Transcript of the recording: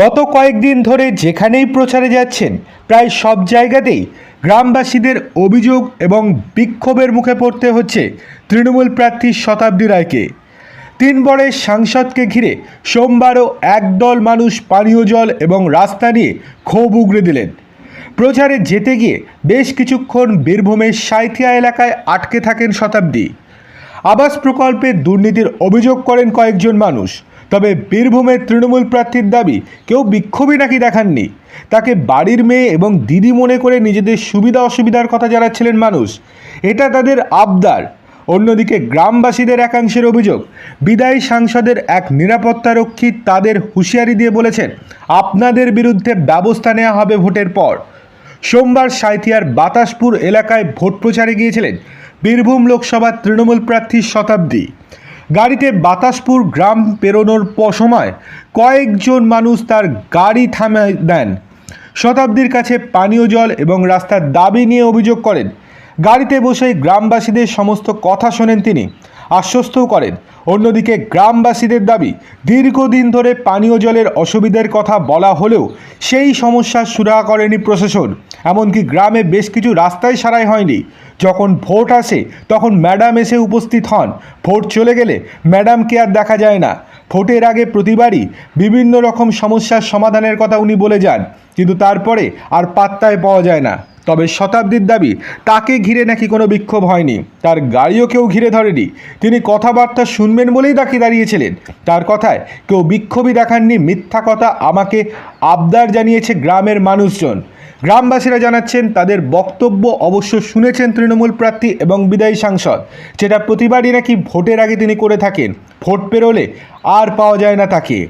গত কয়েকদিন ধরে যেখানেই প্রচারে যাচ্ছেন, প্রায় সব জায়গাতেই গ্রামবাসীদের অভিযোগ এবং বিক্ষোভের মুখে পড়তে হচ্ছে তৃণমূল প্রার্থী শতাব্দী রায়কে। তিন বরের সাংসদকে ঘিরে সোমবারও একদল মানুষ পানীয় জল এবং রাস্তা নিয়ে ক্ষোভ উগড়ে দিলেন। প্রচারে যেতে গিয়ে বেশ কিছুক্ষণ বীরভূমের সাঁইথিয়া এলাকায় আটকে থাকেন শতাব্দী। আবাস প্রকল্পে দুর্নীতির অভিযোগ করেন কয়েকজন মানুষ। তবে বীরভূমের তৃণমূল প্রার্থীর দাবি, কেউ বিক্ষোভই নাকি দেখাননি। তাকে বাড়ির মেয়ে এবং দিদি মনে করে নিজেদের সুবিধা অসুবিধার কথা জানাচ্ছিলেন মানুষ। এটা তাদের আবদার। অন্যদিকে গ্রামবাসীদের একাংশের অভিযোগ, বিদায়ী সাংসদের এক নিরাপত্তারক্ষী তাদের হুঁশিয়ারি দিয়ে বলেছেন, আপনাদের বিরুদ্ধে ব্যবস্থা নেওয়া হবে ভোটের পর। সোমবার সাঁইথিয়ার বাতাসপুর এলাকায় ভোট প্রচারে গিয়েছিলেন বীরভূম লোকসভার তৃণমূল প্রার্থী শতাব্দী। গাড়িতে বাতাসপুর গ্রাম পেরোনোর সময় কয়েকজন মানুষ তার গাড়ি থামিয়ে দেন। শতাব্দীর কাছে পানীয় জল এবং রাস্তার দাবি নিয়ে অভিযোগ করেন। গাড়িতে বসেই গ্রামবাসীদের সমস্ত কথা শোনেন তিনি। আশ্বস্তও করেন। অন্যদিকে গ্রামবাসীদের দাবি, দীর্ঘদিন ধরে পানীয় জলের অসুবিধার কথা বলা হলেও সেই সমস্যার সুরাহা করেনি প্রশাসন। এমনকি গ্রামে বেশ কিছু রাস্তায় সারাই হয়নি। যখন ভোট আসে, তখন ম্যাডাম এসে উপস্থিত হন। ভোট চলে গেলে ম্যাডামকে আর দেখা যায় না। ভোটের আগে প্রতিবারই বিভিন্ন রকম সমস্যার সমাধানের কথা উনি বলে যান। কিন্তু তারপরে আর পাত্তায় পাওয়া যায় না। তবে শতাব্দীর দাবি, তাকে ঘিরে নাকি কোনো বিক্ষোভ হয়নি। তার গাড়িও কেউ ঘিরে ধরেনি। তিনি কথাবার্তা শুনবেন বলেই তাকে দাঁড়িয়েছিলেন। তার কথায় কেউ বিক্ষোভই দেখাননি, মিথ্যা কথা আমাকে আবদার জানিয়েছে গ্রামের মানুষজন। গ্রামবাসীরা জানাচ্ছেন, তাদের বক্তব্য অবশ্য শুনেছেন তৃণমূল প্রার্থী এবং বিদায়ী সাংসদ। যেটা প্রতিবারই নাকি ভোটের আগে তিনি করে থাকেন। ভোট পেরোলে আর পাওয়া যায় না তাকে।